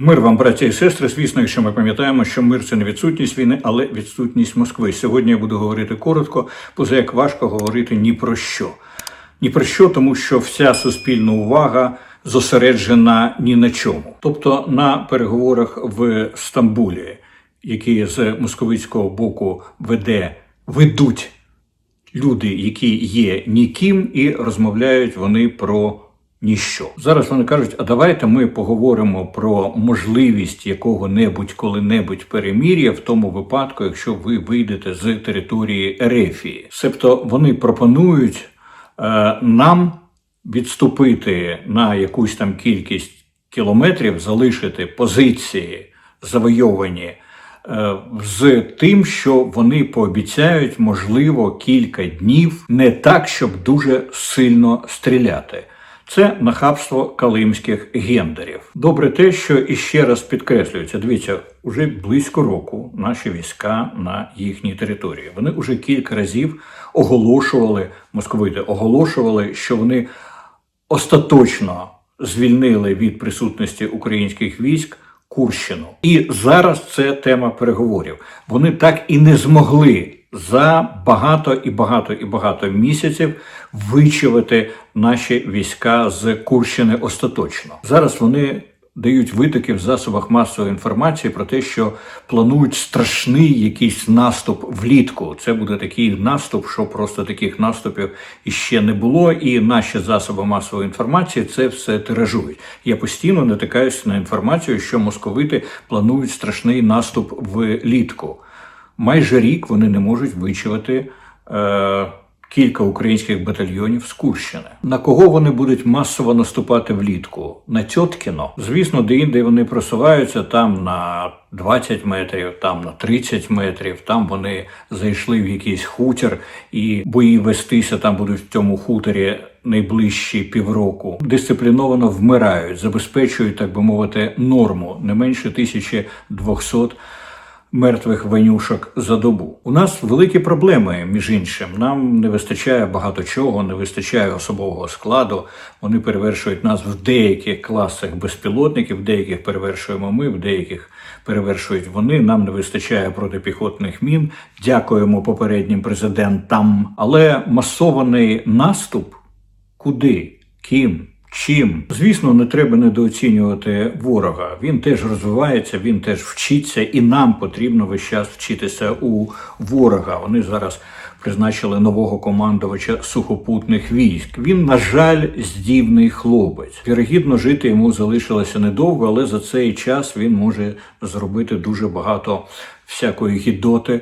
Мир вам, браття і сестри. Звісно, якщо ми пам'ятаємо, що мир це не відсутність війни, але відсутність Москви. Сьогодні я буду говорити коротко, поза як важко говорити ні про що. Ні про що, тому що вся суспільна увага зосереджена ні на чому. Тобто на переговорах в Стамбулі, які з московицького боку веде, ведуть люди, які є ніким, і розмовляють вони про ніщо. Зараз вони кажуть: а давайте ми поговоримо про можливість якого-небудь коли-небудь перемір'я в тому випадку, якщо ви вийдете з території Ерефії. Себто вони пропонують е, нам відступити на якусь там кількість кілометрів, залишити позиції завойовані. Е, з тим, що вони пообіцяють, можливо, кілька днів не так, щоб дуже сильно стріляти. Це нахабство калимських гендерів. Добре те, що іще раз підкреслюється, дивіться, уже близько року наші війська на їхній території. Вони уже кілька разів оголошували, московити оголошували, що вони остаточно звільнили від присутності українських військ Курщину. І зараз це тема переговорів. Вони так і не змогли за багато і багато і багато місяців вичавити наші війська з Курщини остаточно. Зараз вони дають витоки в засобах масової інформації про те, що планують страшний якийсь наступ влітку. Це буде такий наступ, що просто таких наступів іще не було. І наші засоби масової інформації це все тиражують. Я постійно натикаюся на інформацію, що московити планують страшний наступ влітку. Майже рік вони не можуть вичувати. Е- Кілька українських батальйонів з Курщини. На кого вони будуть масово наступати влітку? На Тьоткіно. Звісно, де-інде вони просуваються там на 20 метрів, там на 30 метрів. Там вони зайшли в якийсь хутір, і бої вестися там будуть в цьому хуторі найближчі півроку. Дисципліновано вмирають, забезпечують, так би мовити, норму не менше 1200 мертвих ванюшок за добу. У нас великі проблеми, між іншим. Нам не вистачає багато чого, не вистачає особового складу. Вони перевершують нас в деяких класах безпілотників, деяких перевершуємо ми, в деяких перевершують вони. Нам не вистачає протипіхотних мін. Дякуємо попереднім президентам. Але масований наступ куди? Ким? Чим? Звісно, не треба недооцінювати ворога. Він теж розвивається, він теж вчиться, і нам потрібно весь час вчитися у ворога. Вони зараз призначили нового командувача сухопутних військ. Він, на жаль, здібний хлопець. Вірогідно, жити йому залишилося недовго, але за цей час він може зробити дуже багато всякої гідоти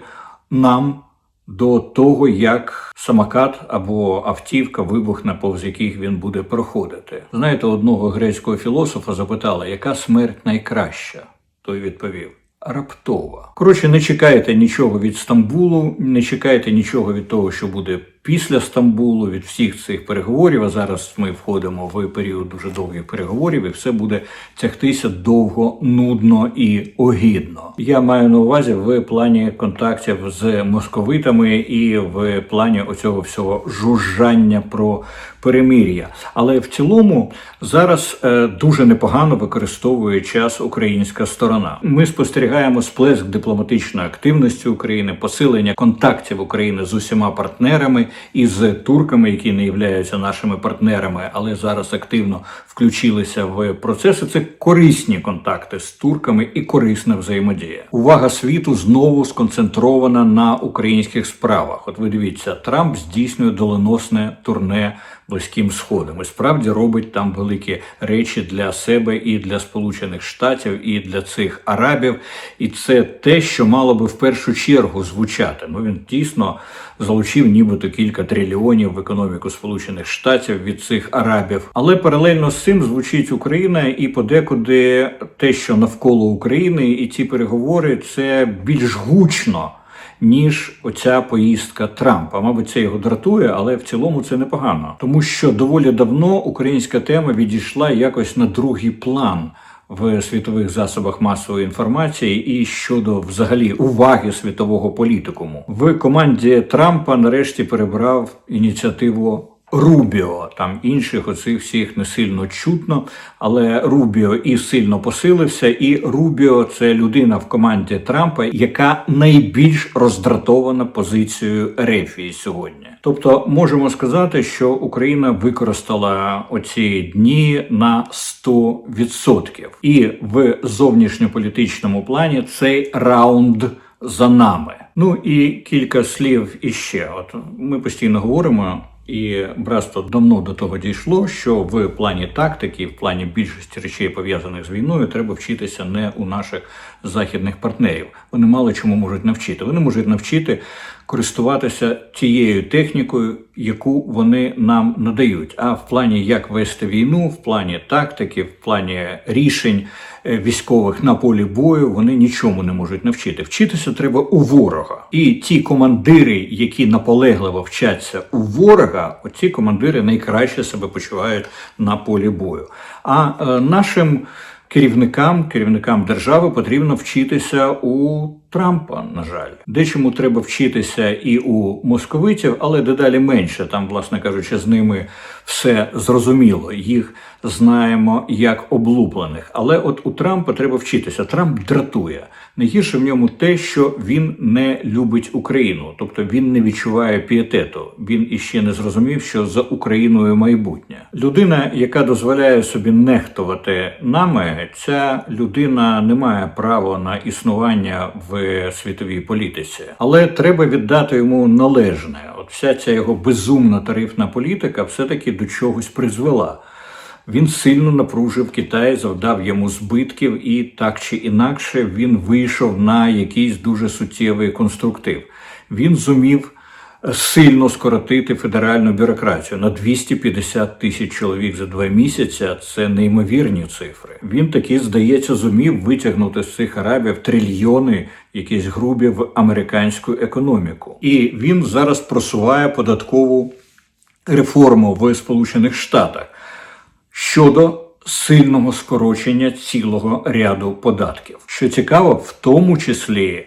нам до того, як самокат або автівка вибухне, повз яких він буде проходити. Знаєте, одного грецького філософа запитали, яка смерть найкраща? Той відповів. Раптова. Коротше, не чекайте нічого від Стамбулу, не чекайте нічого від того, що буде після Стамбулу, від всіх цих переговорів. А зараз ми входимо в період дуже довгих переговорів, і все буде тягтися довго, нудно і огідно. Я маю на увазі в плані контактів з московитами і в плані оцього всього жужжання про перемир'я. Але в цілому зараз е, дуже непогано використовує час українська сторона. Ми спостерігаємо сплеск дипломатичної активності України, посилення контактів України з усіма партнерами і з турками, які не являються нашими партнерами, але зараз активно включилися в процеси. Це корисні контакти з турками і корисна взаємодія. Увага світу знову сконцентрована на українських справах. От ви дивіться, Трамп здійснює доленосне турне близьким сходом. І справді робить там великі речі для себе і для Сполучених Штатів, і для цих арабів. І це те, що мало би в першу чергу звучати. Ну він дійсно залучив нібито кілька трильйонів в економіку Сполучених Штатів від цих арабів. Але паралельно з цим звучить Україна, і подекуди те, що навколо України, і ці переговори, це більш гучно. Ніж оця поїздка Трампа, мабуть, це його дратує, але в цілому це непогано, тому що доволі давно українська тема відійшла якось на другий план в світових засобах масової інформації і щодо взагалі уваги світового політикуму. В команді Трампа нарешті перебрав ініціативу Рубіо. Там інших оцих всіх не сильно чутно, але Рубіо і сильно посилився. І Рубіо це людина в команді Трампа, яка найбільш роздратована позицією Рефії сьогодні. Тобто можемо сказати, що Україна використала оці дні на 100%. І в зовнішньополітичному плані цей раунд за нами. Ну і кілька слів іще. От ми постійно говоримо. І братство давно до того дійшло, що в плані тактики, в плані більшості речей пов'язаних з війною, треба вчитися не у наших західних партнерів. Вони мало чому можуть навчити. Вони можуть навчити користуватися тією технікою, яку вони нам надають. А в плані як вести війну, в плані тактики, в плані рішень е, військових на полі бою, вони нічому не можуть навчити. Вчитися треба у ворога. І ті командири, які наполегливо вчаться у ворога, оці командири найкраще себе почувають на полі бою. А е, нашим керівникам, керівникам держави потрібно вчитися у Трампа, на жаль. Дечому треба вчитися і у московитів, але дедалі менше. Там, власне кажучи, з ними все зрозуміло. Їх знаємо як облуплених. Але от у Трампа треба вчитися. Трамп дратує. Найгірше в ньому те, що він не любить Україну, тобто він не відчуває пієтету. Він іще не зрозумів, що за Україною майбутнє. Людина, яка дозволяє собі нехтувати нами, ця людина не має права на існування в світовій політиці. Але треба віддати йому належне. От вся ця його безумна тарифна політика все-таки до чогось призвела. Він сильно напружив Китай, завдав йому збитків, і так чи інакше він вийшов на якийсь дуже суттєвий конструктив. Він зумів сильно скоротити федеральну бюрократію на 250 тисяч чоловік за два місяці. Це неймовірні цифри. Він таки, здається, зумів витягнути з цих арабів трильйони, якісь грубі в американську економіку. І він зараз просуває податкову реформу в Сполучених Штатах щодо сильного скорочення цілого ряду податків. Що цікаво, в тому числі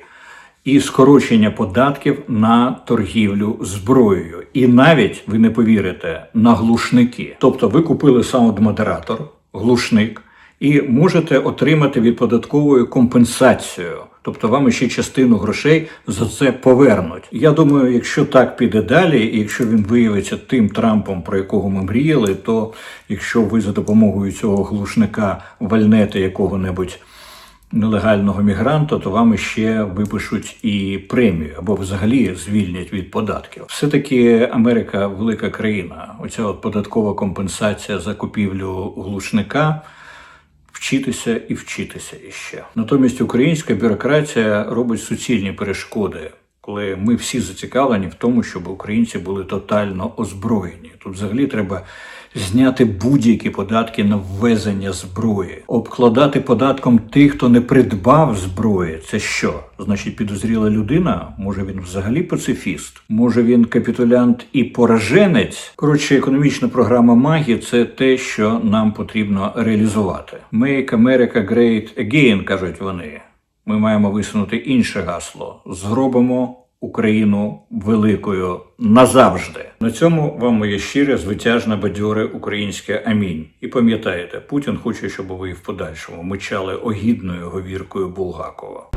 і скорочення податків на торгівлю зброєю, і навіть ви не повірите на глушники. Тобто, ви купили саунд-модератор, глушник, і можете отримати від податкової компенсацію. Тобто вам ще частину грошей за це повернуть. Я думаю, якщо так піде далі, і якщо він виявиться тим Трампом, про якого ми мріяли, то якщо ви за допомогою цього глушника вальнете якого-небудь нелегального мігранта, то вам ще випишуть і премію або взагалі звільнять від податків. Все таки Америка велика країна. Оця от податкова компенсація за купівлю глушника. Вчитися і вчитися іще. Натомість українська бюрократія робить суцільні перешкоди, коли ми всі зацікавлені в тому, щоб українці були тотально озброєні. Тут взагалі треба зняти будь-які податки на ввезення зброї, обкладати податком тих, хто не придбав зброї. Це що? Значить, підозріла людина? Може він взагалі пацифіст? Може він капітулянт і пораженець? Коротше, економічна програма Магі це те, що нам потрібно реалізувати. Make America Great Again, кажуть вони. Ми маємо висунути інше гасло: зробимо Україну великою назавжди. На цьому вам моє щире, звитяжне, бадьоре українське амінь. І пам'ятаєте, Путін хоче, щоб ви в подальшому мечали огідною говіркою Булгакова.